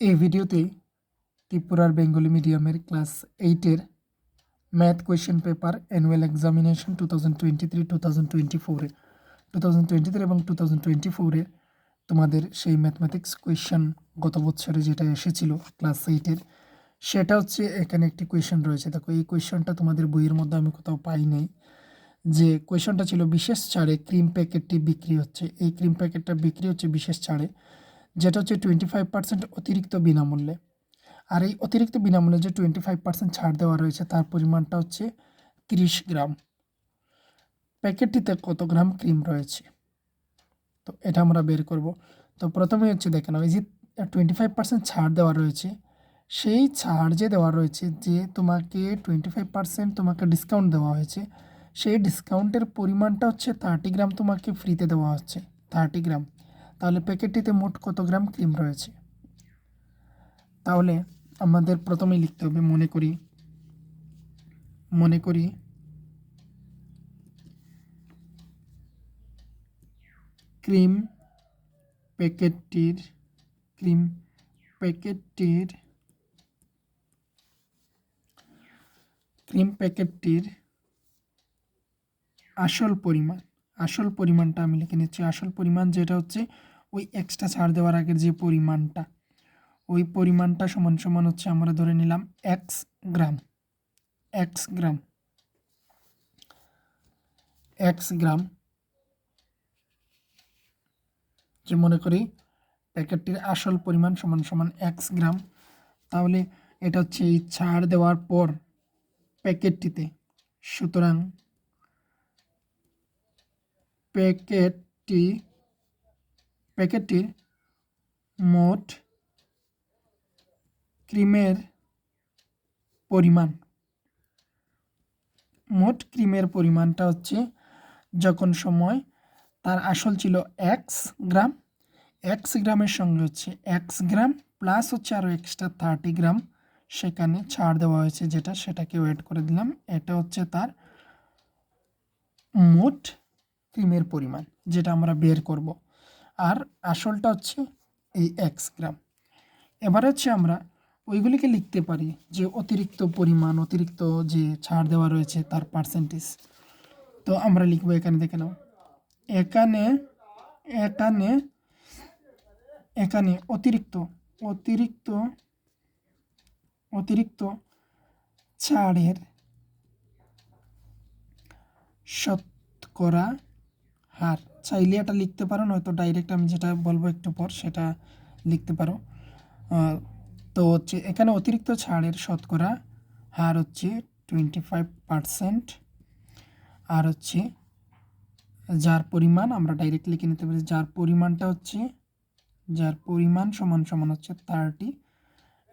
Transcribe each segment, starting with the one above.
এই ভিডিওতে ত্রিপুরার বেঙ্গলি মিডিয়ামের ক্লাস এইটের math question paper annual examination two thousand twenty three, two thousand twenty ফোরে টু থাউজেন্ড টোয়েন্টি থ্রি এবং টু থাউজেন্ড টোয়েন্টি তোমাদের সেই ম্যাথমেটিক্স কোয়েশ্চেন গত বছরে যেটা এসেছিল ক্লাস এইটের, সেটা হচ্ছে এখানে একটি কোয়েশ্চেন রয়েছে। দেখো, এই কোয়েশ্চেনটা তোমাদের বইয়ের মধ্যে আমি কোথাও পাই নাই। যে কোয়েশনটা ছিল, বিশেষ ছাড়ে ক্রিম প্যাকেটটি বিক্রি হচ্ছে। এই ক্রিম প্যাকেটটা বিক্রি হচ্ছে বিশেষ ছাড়ে। যেটা হচ্ছে টোয়েন্টি ফাইভ পার্সেন্ট অতিরিক্ত বিনামূল্যে। আর এই অতিরিক্ত বিনামূল্যে যে টোয়েন্টি ফাইভ পার্সেন্ট ছাড় দেওয়া রয়েছে, তার পরিমাণটা হচ্ছে তিরিশ গ্রাম। প্যাকেটটিতে কত গ্রাম ক্রিম রয়েছে? তো এটা আমরা বের করব। তো প্রথমে হচ্ছে দেখে নাও, এই যে টোয়েন্টি ফাইভ পার্সেন্ট ছাড় দেওয়া রয়েছে, সেই ছাড় যে দেওয়া রয়েছে, যে তোমাকে টোয়েন্টি ফাইভ পার্সেন্ট তোমাকে ডিসকাউন্ট দেওয়া হয়েছে, সেই ডিসকাউন্টের পরিমাণটা হচ্ছে থার্টি গ্রাম তোমাকে ফ্রিতে দেওয়া হচ্ছে থার্টি গ্রাম। তাহলে প্যাকেটটিতে মোট কত গ্রাম ক্রিম রয়েছে? তাহলে আমাদের প্রথমেই লিখতে হবে, মনে করি মনে করি, ক্রিম প্যাকেটটির ক্রিম প্যাকেটটির ক্রিম প্যাকেটটির আসল পরিমাণ। আসল পরিমাণটা আমি লিখে নিচ্ছি। আসল পরিমাণ যেটা হচ্ছে ওই এক্সট্রা ছাড় দেওয়ার আগের যে পরিমাণটা, ওই পরিমাণটা সমান সমান হচ্ছে আমরা ধরে নিলাম x gram x gram x gram, যে মনে করি প্যাকেটটির আসল পরিমাণ সমান সমান এক্স গ্রাম, তাহলে এটা হচ্ছে এই ছাড় দেওয়ার পর প্যাকেটটিতে সুতরাং প্যাকেটটি, প্যাকেটটির মোট ক্রিমের পরিমাণ। মোট ক্রিমের পরিমাণটা হচ্ছে যখন সময় তার আসল ছিল এক্স গ্রাম এক্স গ্রামের সঙ্গে হচ্ছে এক্স গ্রাম প্লাস হচ্ছে আরও এক্সট্রা থার্টি গ্রাম সেখানে ছাড় দেওয়া হয়েছে যেটা সেটাকে ওয়েট করে দিলাম। এটা হচ্ছে তার মোট ক্রিমের পরিমাণ, যেটা আমরা বের করব। আর আসলটা হচ্ছে এই এক্স গ্রাম এবার হচ্ছে আমরা ওইগুলিকে লিখতে পারি যে অতিরিক্ত পরিমাণ, অতিরিক্ত যে ছাড় দেওয়া রয়েছে তার পার্সেন্টেজ তো আমরা লিখব এখানে, দেখে নাও। এখানে এখানে এখানে অতিরিক্ত অতিরিক্ত অতিরিক্ত ছাড়ের শতকরা হার চাইলে এটা লিখতে পারো, নয়তো ডাইরেক্ট আমি যেটা বলব একটু পর সেটা লিখতে পারো। তো হচ্ছে এখানে অতিরিক্ত ছাড়ের শতকরা হার হচ্ছে টোয়েন্টি ফাইভ পারসেন্ট আর হচ্ছে যার পরিমাণ আমরা ডাইরেক্ট লিখে নিতে পারি, যার পরিমাণটা হচ্ছে, যার পরিমাণ সমান সমান হচ্ছে thirty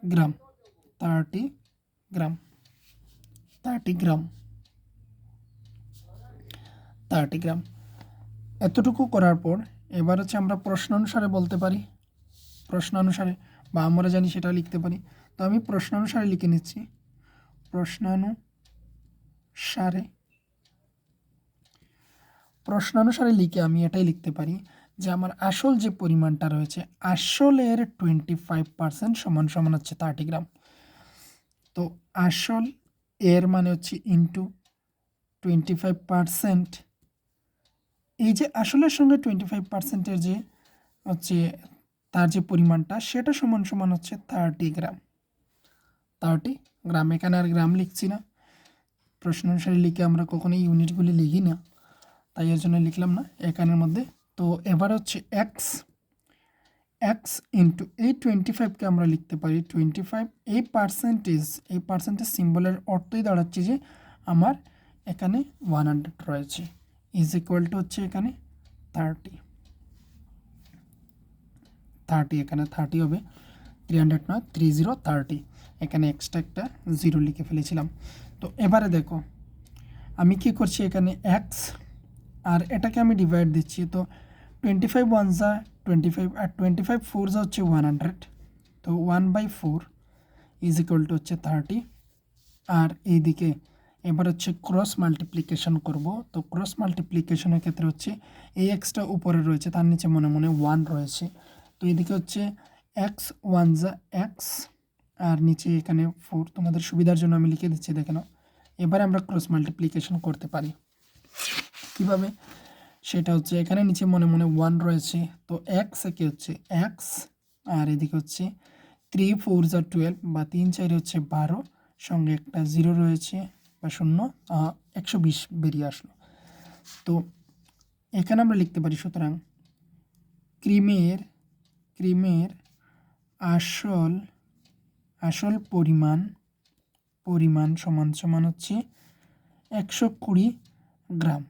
gram thirty gram thirty gram thirty gram এতটুকু করার পর এবার হচ্ছে আমরা প্রশ্ন অনুসারে বলতে পারি। প্রশ্ন অনুসারে বা আমরা জানি সেটা লিখতে পারি। তো আমি প্রশ্ন অনুসারে লিখে নিচ্ছি। প্রশ্নানুসারে প্রশ্নানুসারে লিখে আমি এটাই লিখতে পারি যে আমার আসল যে পরিমাণটা রয়েছে, আসলের টোয়েন্টি ফাইভ পার্সেন্ট সমান সমান হচ্ছে থার্টি গ্রাম তো আসল এর মানে হচ্ছে ইন্টু টোয়েন্টি ফাইভ পার্সেন্ট এই যে আসলের সঙ্গে টোয়েন্টি ফাইভ পার্সেন্টের যে হচ্ছে তার যে পরিমাণটা, সেটা সমান সমান হচ্ছে থার্টি গ্রাম থার্টি গ্রাম এখানে আর গ্রাম লিখছি না। প্রশ্ন অনুসারে লিখে আমরা কখনো ইউনিটগুলি লিখি না। তাই এর জন্য লিখলাম না, এখানের মধ্যে। তো এবার হচ্ছে এক্স এক্স ইন্টু এই টোয়েন্টি ফাইভকে আমরা লিখতে পারি। টোয়েন্টি ফাইভ এই পার্সেন্টেজ এই পার্সেন্টেজ সিম্বলের অর্থই দাঁড়াচ্ছে যে আমার এখানে ওয়ান হান্ড্রেড রয়েছে। ইজ ইকুয়াল টু হচ্ছে এখানে থার্টি থার্টি এখানে থার্টি হবে। থ্রি হান্ড্রেড নয় থ্রি জিরো থার্টি এখানে এক্সট্রা একটা জিরো লিখে ফেলেছিলাম। তো এবারে দেখো, আমি কি করছি এখানে এক্স আর এটাকে আমি ডিভাইড দিচ্ছি। তো টোয়েন্টি ফাইভ ওয়ান যা টোয়েন্টি ফাইভ আর টোয়েন্টি ফাইভ ফোর যা হচ্ছে ওয়ান হান্ড্রেড তো one by four is equal to হচ্ছে থার্টি আর এইদিকে এবার হচ্ছে ক্রস মাল্টিপ্লিকেশন করব। তো ক্রস মাল্টিপ্লিকেশনের ক্ষেত্রে হচ্ছে এই এক্সটা উপরে রয়েছে, তার নিচে মনে মনে ওয়ান রয়েছে। তো এদিকে হচ্ছে এক্স ওয়ান যা এক্স আর নিচে এখানে ফোর তোমাদের সুবিধার জন্য আমি লিখে দিচ্ছি, দেখে নাও। এবারে আমরা ক্রস মাল্টিপ্লিকেশন করতে পারি। কীভাবে? সেটা হচ্ছে এখানে নিচে মনে মনে ওয়ান রয়েছে। তো এক্স একে হচ্ছে এক্স আর এদিকে হচ্ছে থ্রি ফোর যা টুয়েলভ বা তিন চারে হচ্ছে বারো, সঙ্গে একটা জিরো রয়েছে। বা শূন্য একশো বিশ বেরিয়ে আসলো। তো এখানে আমরা লিখতে পারি, সুতরাং ক্রিমের ক্রিমের আসল আসল পরিমাণ পরিমাণ সমান সমান হচ্ছে একশো কুড়ি গ্রাম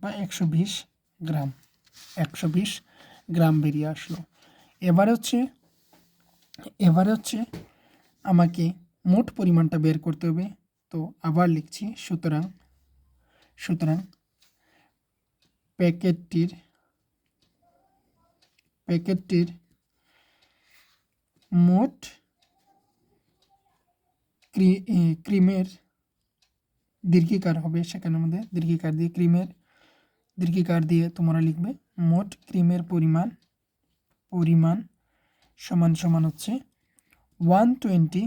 বা একশো বিশ গ্রাম। একশো বিশ গ্রাম বেরিয়ে আসলো। এবারে হচ্ছে এবারে হচ্ছে আমাকে মোট পরিমাণটা বের করতে হবে। তো আবার লিখছি, সুতরাং সুতরাং প্যাকেটটির প্যাকেটটির মোট ক্রিমের দীর্ঘিকার হবে সেখানে আমাদের দীর্ঘিকার দিয়ে ক্রিমের দীর্ঘিকার দিয়ে তোমরা লিখবে মোট ক্রিমের পরিমাণ পরিমাণ সমান সমান হচ্ছে ওয়ান টোয়েন্টি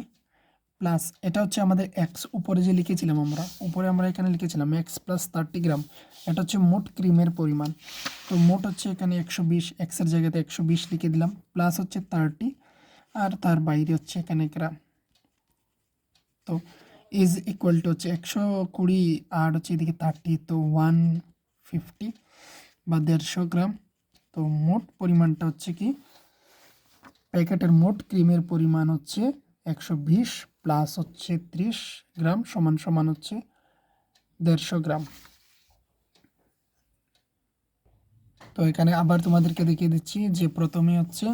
প্লাস এটা হচ্ছে আমাদের এক্স উপরে যে লিখেছিলাম আমরা, উপরে আমরা এখানে লিখেছিলাম এক্স প্লাস থার্টি গ্রাম এটা হচ্ছে মোট ক্রিমের পরিমাণ। তো মোট হচ্ছে এখানে একশো বিশ এক্সের জায়গাতে একশো বিশ লিখে দিলাম প্লাস হচ্ছে থার্টি আর তার বাইরে হচ্ছে এখানে গ্রাম তো ইজ ইকুয়াল টু হচ্ছে একশো কুড়ি, আর হচ্ছে এদিকে থার্টি তো ওয়ান ফিফটি বা দেড়শো গ্রাম তো মোট পরিমাণটা হচ্ছে কি? প্যাকেটের মোট ক্রিমের পরিমাণ হচ্ছে একশো বিশ প্লাস হচ্ছে ত্রিশ গ্রাম সমান সমান হচ্ছে দেড়শো গ্রাম। তো এখানে আবার তোমাদেরকে দেখিয়ে দিচ্ছি যে প্রথমে হচ্ছে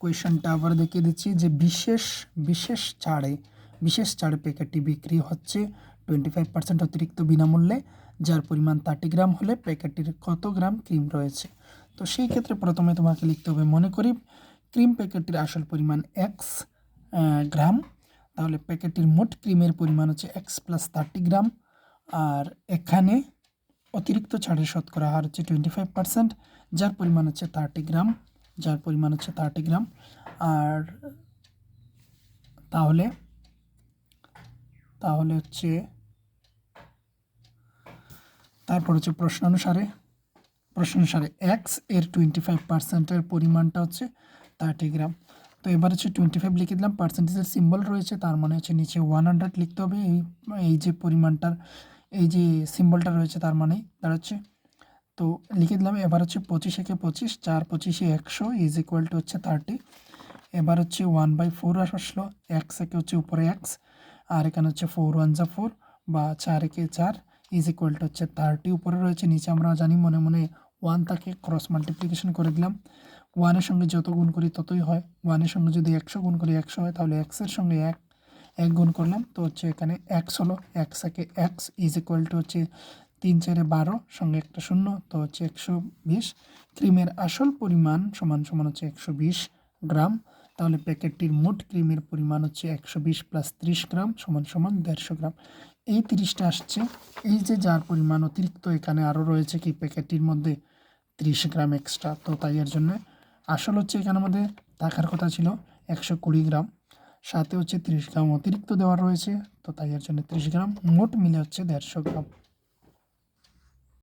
কোয়েশনটা আবার দেখিয়ে দিচ্ছি যে বিশেষ বিশেষ ছাড়ে বিশেষ ছাড়ে প্যাকেটটি বিক্রি হচ্ছে টোয়েন্টি ফাইভ পার্সেন্ট অতিরিক্ত বিনামূল্যে, যার পরিমাণ থার্টি গ্রাম হলে প্যাকেটটির কত গ্রাম ক্রিম রয়েছে। তো সেই ক্ষেত্রে প্রথমে তোমাকে লিখতে হবে মনে করি ক্রিম প্যাকেটটির আসল পরিমাণ এক্স গ্রাম তাহলে প্যাকেটটির মোট ক্রিমের পরিমাণ হচ্ছে এক্স প্লাস থার্টি গ্রাম। আর এখানে অতিরিক্ত ছাড়ের শতকরা হার হচ্ছে টোয়েন্টি ফাইভ পার্সেন্ট যার পরিমাণ হচ্ছে থার্টি গ্রাম, যার পরিমাণ হচ্ছে থার্টি গ্রাম। আর তাহলে তাহলে হচ্ছে, তারপর হচ্ছে প্রশ্ন অনুসারে প্রশ্ন অনুসারে এক্সের টোয়েন্টি ফাইভ পার্সেন্টের পরিমাণটা হচ্ছে থার্টি গ্রাম। তো এবার হচ্ছে টোয়েন্টি ফাইভ লিখে দিলাম পার্সেন্টেজের সিম্বল রয়েছে, তার মানে হচ্ছে নিচে ওয়ান হান্ড্রেড লিখতে হবে, এই এই যে পরিমাণটার, এই যে সিম্বলটা রয়েছে তার মানেই দাঁড়াচ্ছে। তো লিখে দিলাম, এবার হচ্ছে পঁচিশ একে পঁচিশ, চার পঁচিশে একশো ইজ ইকুয়াল টু হচ্ছে থার্টি এবার হচ্ছে ওয়ান বাই ফোর আসলো এক্স একে হচ্ছে উপরে এক্স আর এখানে হচ্ছে ফোর ওয়ান যা ফোর বা চার একে চার ইজ ইকুয়াল টু হচ্ছে থার্টি উপরে রয়েছে, নিচে আমরা জানি, মনে মনে ওয়ান তাকে ক্রস মাল্টিপ্লিকেশন করে দিলাম। ওয়ানের সঙ্গে যত গুণ করি ততই হয়। ওয়ানের সঙ্গে যদি একশো গুণ করি একশো হয়, তাহলে এক্সের সঙ্গে এক এক গুণ করলাম তো হচ্ছে এখানে এক্স হলো এক্স একে এক্স ইজ ইকুয়াল টু হচ্ছে তিন চারে বারো সঙ্গে একটা শূন্য তো হচ্ছে একশো বিশ। ক্রিমের আসল পরিমাণ সমান সমান হচ্ছে একশো বিশ গ্রাম, তাহলে প্যাকেটটির মোট ক্রিমের পরিমাণ হচ্ছে একশো বিশ প্লাস ত্রিশ গ্রাম সমান সমান দেড়শো গ্রাম। এই তিরিশটা আসছে। এই যে যার পরিমাণ অতিরিক্ত এখানে আরও রয়েছে কি, প্যাকেটটির মধ্যে ত্রিশ গ্রাম এক্সট্রা তো তাই এর জন্য আসল হচ্ছে এখানে আমাদের থাকার কথা ছিল একশো কুড়ি গ্রাম, সাথে হচ্ছে ত্রিশ গ্রাম অতিরিক্ত দেওয়া রয়েছে, তো তাই এর জন্য ত্রিশ গ্রাম মোট মিলে হচ্ছে দেড়শো গ্রাম।